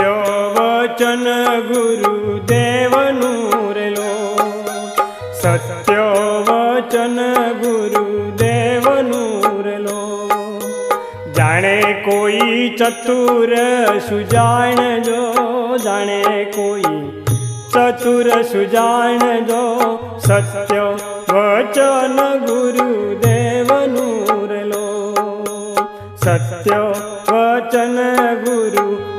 સત્યો વચન ગુરુ દેવનું રેલો. સત્યો વચન ગુરુ દેવનું રેલો. જાણે કોઈ ચતુર સુજાણજો, જાણે કોઈ ચતુર સુજાણજો. સત્ય વચન ગુરુ દેવનું રેલો. સત્ય વચન ગુરુ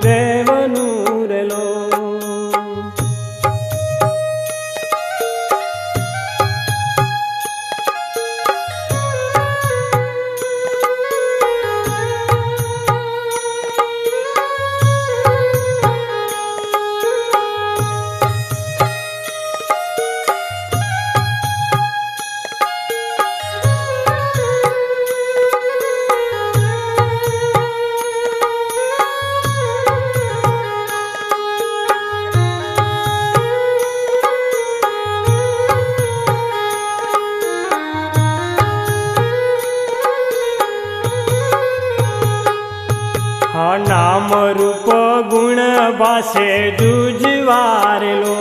ભાષે જુજવારેલો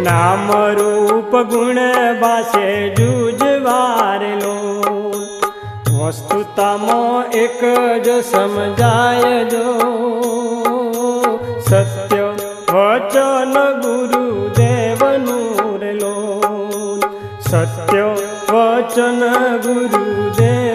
નામ રૂપ ગુણ ભાષે જુજવારેલો વસ્તુતામો એક જો સમજાય જો સત્ય વચન ગુરુદેવનું રેલો સત્ય વચન ગુરુદેવનું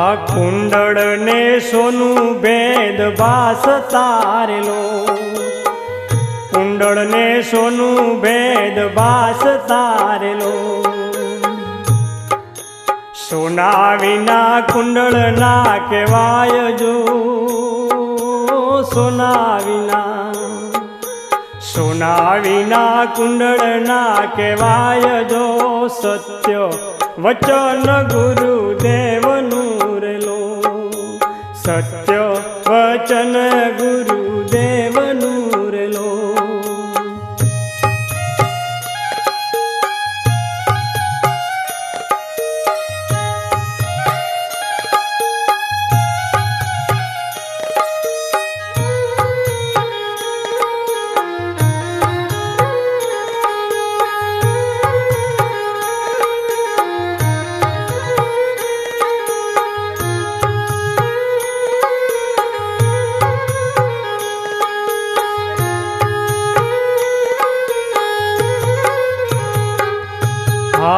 આ કુંડળ ને સોનું ભેદ ભાસ તારેલો. કુંડળ ને સોનું ભેદ ભાસ તારેલો. સોના વિના કુંડળ ના કહેવાય જો. સોના વિના સોના વિના કુંડળ ના કહેવાય જો. સત્ય વચન રેલો સત્ય વચન ગુરુદેવનું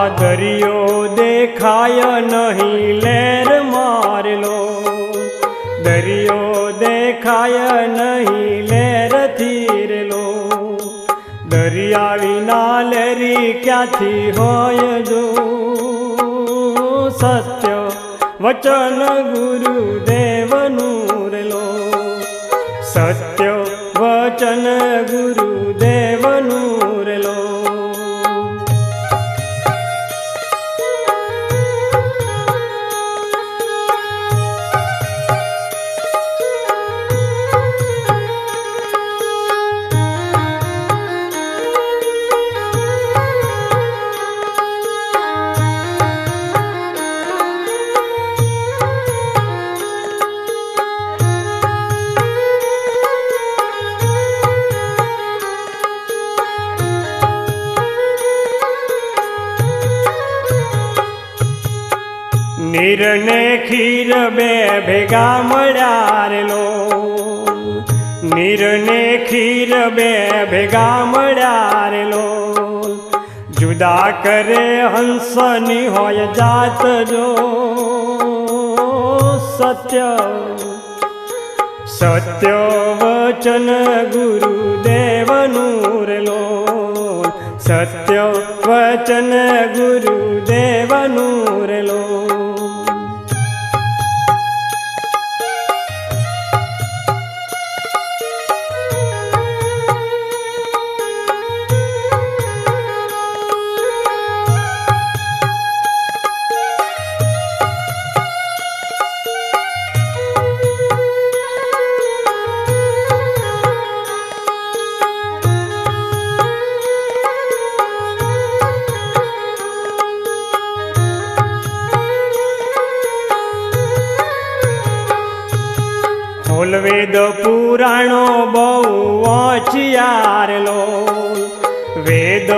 દરિયો દેખાય નહીં, લેર મારેલો. દરિયો દેખાય નહીં, લેર થીરેલો. દરિયા વિના લેરી ક્યાંથી હોય જો? સત્ય વચન ગુરુદેવનું રેલો સત્ય વચન ગુરુદેવનું રેલો નીરને ખીર બે ભેગા મળ્યા રેલો નીરને ખીર બે ભેગા મળ્યા રેલો જુદા કરે હંસની હોય જાત જો. સત્ય સત્ય વચન ગુરુદેવનું રેલો સત્ય વચન ગુરુદેવનું રેલો વેદ પુરાણો બહુ વાંચિયારેલો વેદ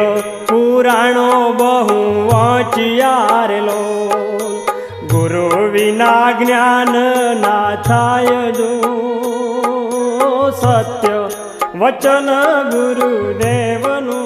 પુરાણો બહુ વાંચિયારેલો ગુરુ વિના જ્ઞાન ના થાય જો સત્ય વચન ગુરુદેવનું